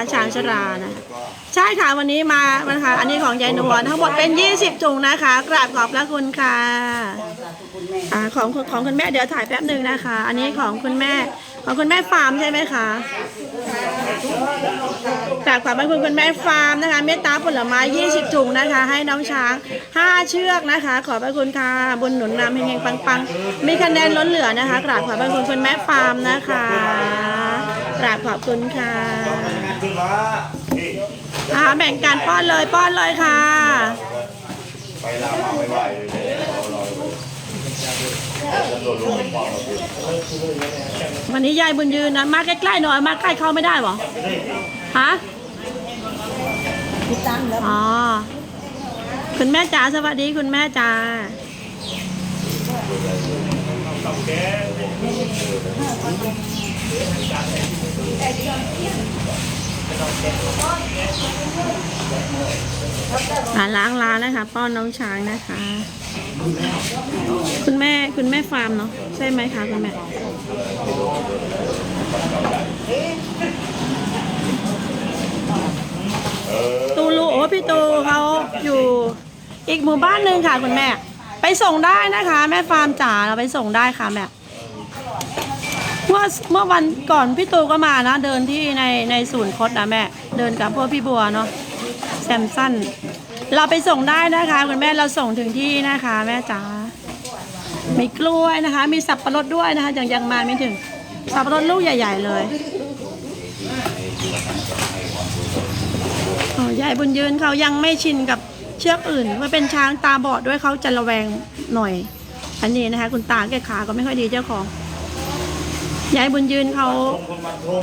นะคะช้างชรานะใช่ค่ะวันนี้มานะคะอันนี้ของยายนวลทั้งหมดเป็น 20ถุงนะคะกราบขอบพระคุณค่ะอ่าของของคุณแม่เดี๋ยวถ่ายแป๊บหนึ่งนะคะ อันนี้ของคุณแม่ของคุณแม่ฟาร์มใช่ไหมคะ กราบขอบพระคุณคุณแม่ฟาร์มนะคะ เมตตาผลไม้ 20 ถุงนะคะ ให้น้องช้าง 5 เชือกนะคะ ขอบพระคุณค่ะบุญหนุนนำเฮงๆปังๆ มีคะแนนล้นเหลือนะคะกราบขอบพระคุณคุณแม่ฟาร์มนะคะกราบขอบคุณค่ะอ่าแบ่งกันป้อนเลยป้อนเลยค่ะ ไปลามาไม่ไหวเลย วันนี้ยายบุญยืนนะมาใกล้ๆหน่อยมาใกล้เข้าไม่ได้เหรอฮะติดตั้งแล้วอ๋อคุณแม่จ๋าสวัสดีคุณแม่จ๋า อ่าล้างร้านนะคะ ป้อนน้องช้างนะคะ คุณแม่คุณแม่ฟาร์มเนาะใช่ไหมคะคุณแม่ตูลูโอ้พี่ตูเขาอยู่อีกหมู่บ้านหนึ่งค่ะคุณแม่ ไปส่งได้นะคะ แม่ฟาร์มจ๋าเราไปส่งได้ค่ะแม่ เมื่อเมื่อวันก่อนพี่ตูก็มานะ เดินที่ในในศูนย์คดนะแม่ เดินกับพวกพี่บัวเนาะแซมสันเราไปส่งได้นะคะคุณแม่เราส่งถึงที่นะคะ แม่จ๋ามีกล้วยนะคะ มีสับปะรดด้วยนะคะยังยังมาไม่ถึง สับปะรดลูกใหญ่ ๆ เลยอ๋อยายบุญยืนเขายังไม่ชินกับเชือกอื่นเมื่อเป็นช้างตาบอดด้วยเขาจะระแวงหน่อย อันนี้นะคะ คุณตาแกขาก็ไม่ค่อยดีเจ้าของ ยายบุญยืนเขา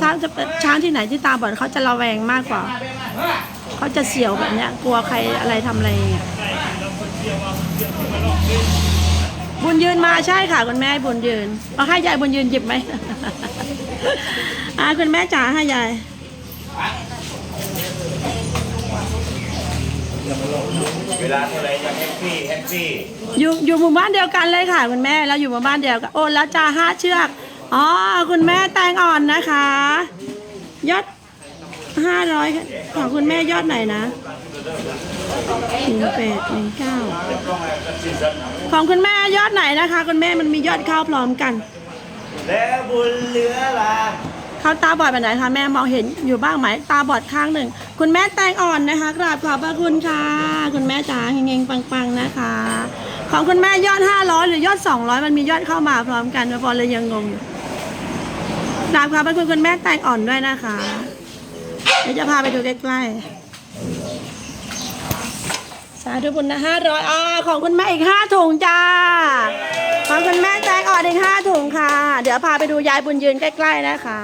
ถ้าจะเป็นช้างที่ไหนที่ตาบอดเขาจะระแวงมากกว่า เขาจะเสียวแบบเนี้ย กลัวใครอะไรทำอะไรอย่างเงี้ยบุญยืนมาใช่ค่ะคุณแม่บุญยืนเอาให้ยายบุญยืนหยิบไหมอ่าคุณแม่จ๋าให้ยายเวลาเท่าไรจะแฮปปี้แฮปปี้อยู่อยู่หมู่บ้านเดียวกันเลยค่ะคุณแม่เราอยู่หมู่บ้านเดียวกันโอ้แล้วจ้าห้าเชือก อ๋อ คุณแม่แตงอ่อนนะคะ ยอดห้าร้อยของคุณแม่ยอดไหนนะหนึ่งแปดหนึ่งเก้าของคุณแม่ยอดไหนนะคะ คุณแม่มันมียอดเข้าพร้อมกัน แล้วบุญเหลือละเขาตาบอดแบบไหนคะแม่มองเห็นอยู่บ้างไหมตาบอดข้างหนึ่ง คุณแม่แตงอ่อนนะคะกราบขอบพระคุณค่ะ คุณแม่จ๋าเฮงๆปังๆนะคะ ของคุณแม่ยอด 500 หรือยอด 200 มันมียอดเข้ามาพร้อมกันพอเลยยังงงอยู่ กราบขอบพระคุณคุณแม่แตงอ่อนด้วยนะคะเดี๋ยวจะพาไปดูใกล้ๆสาธุบุญนะฮะร้อยอาของคุณแม่อีกห้าถุงจ้าของคุณแม่แตงอ่อนอีกห้าถุงค่ะ เดี๋ยวพาไปดูยายบุญยืนใกล้ ๆนะคะ